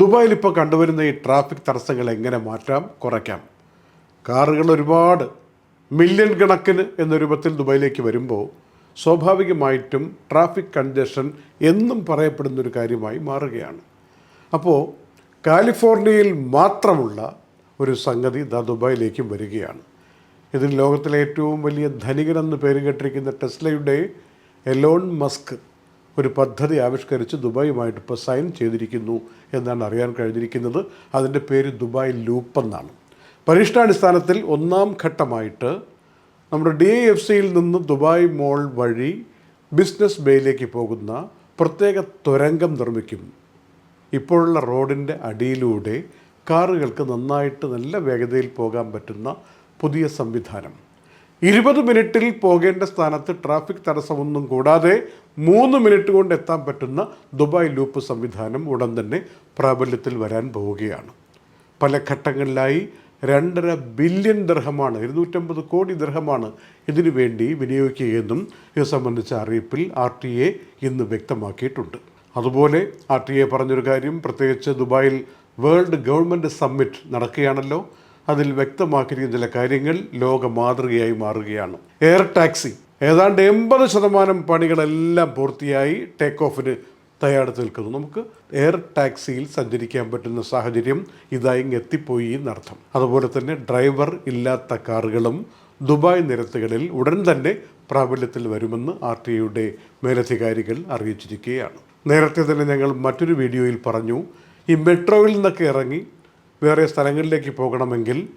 ദുബായിൽ ഇപ്പോൾ കണ്ടുവരുന്ന ഈ ട്രാഫിക് തടസ്സങ്ങൾ എങ്ങനെ മാറ്റാം കുറയ്ക്കാം? കാറുകൾ ഒരുപാട് മില്യൺ കണക്കിന് എന്ന രൂപത്തിൽ ദുബായിലേക്ക് വരുമ്പോൾ സ്വാഭാവികമായിട്ടും ട്രാഫിക് കൺജഷൻ എന്നും പറയപ്പെടുന്ന ഒരു കാര്യമായി മാറുകയാണ്. അപ്പോൾ കാലിഫോർണിയയിൽ മാത്രമുള്ള ഒരു സംഗതി ദാ ദുബായിലേക്കും വരികയാണ്. ഇതിൽ ലോകത്തിലെ ഏറ്റവും വലിയ ധനികനെന്ന് പേര് കേട്ടിരിക്കുന്ന ടെസ്ലയുടെ എലോൺ മസ്ക് ഒരു പദ്ധതി ആവിഷ്കരിച്ച് ദുബായുമായിട്ട് ഇപ്പോൾ സൈൻ ചെയ്തിരിക്കുന്നു എന്നാണ് അറിയാൻ കഴിഞ്ഞിരിക്കുന്നത്. അതിന്റെ പേര് ദുബായ് ലൂപ്പ് എന്നാണ്. പരീക്ഷണാടിസ്ഥാനത്തിൽ ഒന്നാം ഘട്ടമായിട്ട് നമ്മുടെ ഡി എഫ് സിയിൽ നിന്ന് ദുബായ് മോൾ വഴി ബിസിനസ് ബേയിലേക്ക് പോകുന്ന പ്രത്യേക തുരങ്കം നിർമ്മിക്കും. ഇപ്പോഴുള്ള റോഡിന്റെ അടിയിലൂടെ കാറുകൾക്ക് നന്നായിട്ട് നല്ല വേഗതയിൽ പോകാൻ പറ്റുന്ന പുതിയ സംവിധാനം. ഇരുപത് മിനിറ്റിൽ പോകേണ്ട സ്ഥാനത്ത് ട്രാഫിക് തടസ്സമൊന്നും കൂടാതെ മൂന്ന് മിനിറ്റ് കൊണ്ട് എത്താൻ പറ്റുന്ന ദുബായ് ലൂപ്പ് സംവിധാനം ഉടൻ തന്നെ പ്രാബല്യത്തിൽ വരാൻ പോവുകയാണ്. പല ഘട്ടങ്ങളിലായി രണ്ടര ബില്യൺ ദർഹമാണ് ഇരുന്നൂറ്റമ്പത് കോടി ദർഹമാണ് ഇതിനു വേണ്ടി വിനിയോഗിക്കുകയെന്നും ഇത് സംബന്ധിച്ച അറിയിപ്പിൽ ആർ ടി എ ഇന്ന് വ്യക്തമാക്കിയിട്ടുണ്ട്. അതുപോലെ ആർ ടി എ പറഞ്ഞൊരു കാര്യം പ്രത്യേകിച്ച് ദുബായിൽ വേൾഡ് ഗവൺമെന്റ് സമ്മിറ്റ് നടക്കുകയാണല്ലോ. അതിൽ വ്യക്തമാക്കിയിരിക്കുന്ന ചില കാര്യങ്ങൾ ലോക മാതൃകയായി മാറുകയാണ്. Air taxi. ഏതാണ്ട് എൺപത് ശതമാനം പണികളെല്ലാം പൂർത്തിയായി ടേക്ക് ഓഫിന് തയ്യാറെടുത്ത് നിൽക്കുന്നു. നമുക്ക് എയർ ടാക്സിയിൽ സഞ്ചരിക്കാൻ പറ്റുന്ന സാഹചര്യം ഇതായി എത്തിപ്പോയി എന്നർത്ഥം. അതുപോലെ തന്നെ ഡ്രൈവർ ഇല്ലാത്ത കാറുകളും ദുബായ് നിരത്തുകളിൽ ഉടൻ തന്നെ പ്രാബല്യത്തിൽ വരുമെന്ന് ആർ ടി ഐയുടെ മേലധികാരികൾ അറിയിച്ചിരിക്കുകയാണ്. നേരത്തെ തന്നെ ഞങ്ങൾ മറ്റൊരു വീഡിയോയിൽ പറഞ്ഞു ഈ മെട്രോയിൽ നിന്നൊക്കെ ഇറങ്ങി വേറെ സ്ഥലങ്ങളിലേക്ക് പോകണമെങ്കിൽ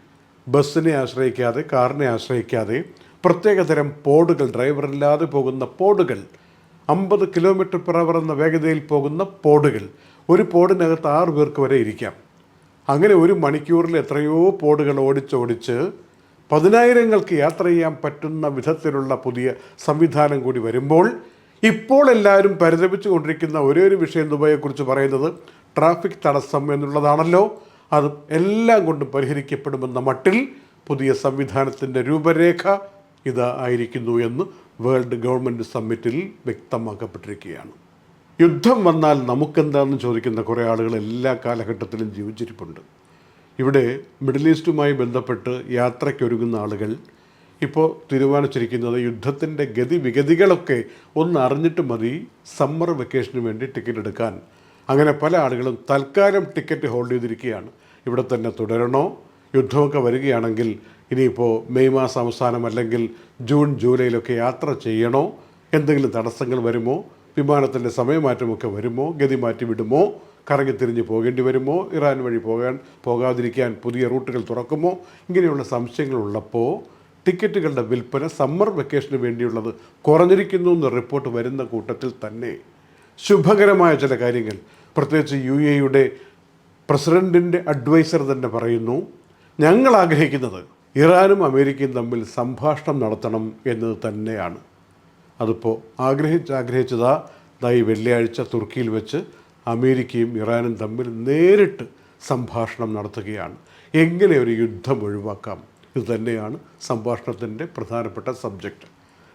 ബസ്സിനെ ആശ്രയിക്കാതെ കാറിനെ ആശ്രയിക്കാതെ പ്രത്യേകതരം പോഡുകൾ ഡ്രൈവറില്ലാതെ പോകുന്ന പോഡുകൾ അമ്പത് കിലോമീറ്റർ പെർ അവർ എന്ന വേഗതയിൽ പോകുന്ന പോഡുകൾ ഒരു പോഡിനകത്ത് ആറ് പേർക്ക് വരെ ഇരിക്കാം. അങ്ങനെ ഒരു മണിക്കൂറിൽ എത്രയോ പോഡുകൾ ഓടിച്ചോടിച്ച് പതിനായിരങ്ങൾക്ക് യാത്ര ചെയ്യാൻ പറ്റുന്ന വിധത്തിലുള്ള പുതിയ സംവിധാനം കൂടി വരുമ്പോൾ ഇപ്പോൾ എല്ലാവരും പരിതപിച്ചു കൊണ്ടിരിക്കുന്ന ഒരേ ഒരു വിഷയം ദുബായെക്കുറിച്ച് പറയുന്നത് ട്രാഫിക് തടസ്സം എന്നുള്ളതാണല്ലോ. അത് എല്ലാം കൊണ്ടും പരിഹരിക്കപ്പെടുമെന്ന മട്ടിൽ പുതിയ സംവിധാനത്തിന്റെ രൂപരേഖ ഇത് ആയിരിക്കുന്നു എന്ന് വേൾഡ് ഗവൺമെന്റ് സമ്മിറ്റിൽ വ്യക്തമാക്കപ്പെട്ടിരിക്കുകയാണ്. യുദ്ധം വന്നാൽ നമുക്കെന്താണെന്ന് ചോദിക്കുന്ന കുറേ ആളുകൾ എല്ലാ കാലഘട്ടത്തിലും ജീവിച്ചിരിപ്പുണ്ട്. ഇവിടെ മിഡിൽ ഈസ്റ്റുമായി ബന്ധപ്പെട്ട് യാത്രയ്ക്കൊരുങ്ങുന്ന ആളുകൾ ഇപ്പോൾ തീരുമാനിച്ചിരിക്കുന്നത് യുദ്ധത്തിന്റെ ഗതിവിഗതികളൊക്കെ ഒന്ന് അറിഞ്ഞിട്ട് മതി സമ്മർ വെക്കേഷന് വേണ്ടി ടിക്കറ്റ് എടുക്കാൻ അങ്ങനെ പല ആളുകളും തൽക്കാലം ടിക്കറ്റ് ഹോൾഡ് ചെയ്തിരിക്കുകയാണ്. ഇവിടെ തന്നെ തുടരണോ? യുദ്ധമൊക്കെ വരികയാണെങ്കിൽ ഇനിയിപ്പോൾ മെയ് മാസം അവസാനം അല്ലെങ്കിൽ ജൂൺ ജൂലൈയിലൊക്കെ യാത്ര ചെയ്യണോ? എന്തെങ്കിലും തടസ്സങ്ങൾ വരുമോ? വിമാനത്തിന്റെ സമയമാറ്റമൊക്കെ വരുമോ? ഗതി മാറ്റി വിടുമോ കറങ്ങി തിരിഞ്ഞ് പോകേണ്ടി വരുമോ? ഇറാൻ വഴി പോകാൻ പോകാതിരിക്കാൻ പുതിയ റൂട്ടുകൾ തുറക്കുമോ? ഇങ്ങനെയുള്ള സംശയങ്ങളുള്ളപ്പോൾ ടിക്കറ്റുകളുടെ വിൽപ്പന സമ്മർ വെക്കേഷന് വേണ്ടിയുള്ളത് കുറഞ്ഞിരിക്കുന്നു എന്ന റിപ്പോർട്ട് വരുന്ന കൂട്ടത്തിൽ തന്നെ. ശുഭകരമായ ചില കാര്യങ്ങൾ. പ്രത്യേകിച്ച് യു എയുടെ പ്രസിഡന്റിന്റെ അഡ്വൈസർ തന്നെ പറയുന്നു ഞങ്ങൾ ആഗ്രഹിക്കുന്നത് ഇറാനും അമേരിക്കയും തമ്മിൽ സംഭാഷണം നടത്തണം എന്നത് തന്നെയാണ്. അതിപ്പോൾ ആഗ്രഹിച്ച് ആഗ്രഹിച്ചതാ ഈ വെള്ളിയാഴ്ച തുർക്കിയിൽ വെച്ച് അമേരിക്കയും ഇറാനും തമ്മിൽ നേരിട്ട് സംഭാഷണം നടത്തുകയാണ്. എങ്ങനെ ഒരു യുദ്ധം ഒഴിവാക്കാം? ഇത് തന്നെയാണ് സംഭാഷണത്തിന്റെ പ്രധാനപ്പെട്ട സബ്ജക്റ്റ്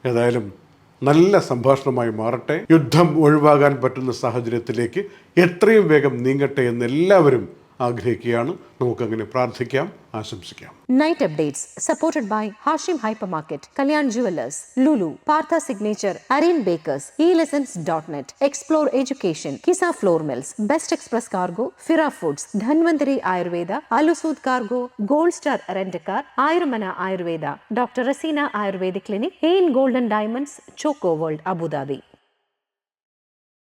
ഏതായാലും നല്ല സംഭാഷണമായി മാറട്ടെ. യുദ്ധം ഒഴിവാകാൻ പറ്റുന്ന സാഹചര്യത്തിലേക്ക് എത്രയും വേഗം നീങ്ങട്ടെ എന്ന് എല്ലാവരും ആഗ്രഹിക്കുകയാണ്. നമുക്കങ്ങനെ പ്രാർത്ഥിക്കാം ആശംസിക്കാം. Night updates supported by Hashim hyper market Kalyan jewellers Lulu Partha signature Arian bakers dot net explore education Kisa flour mills best express cargo Fira foods Dhanwantari Ayurveda അലുസൂദ് cargo gold star rent a car Ayurmana Ayurveda doctor Raseena Ayurveda clinic Ain golden diamonds choco world Abu Dhabi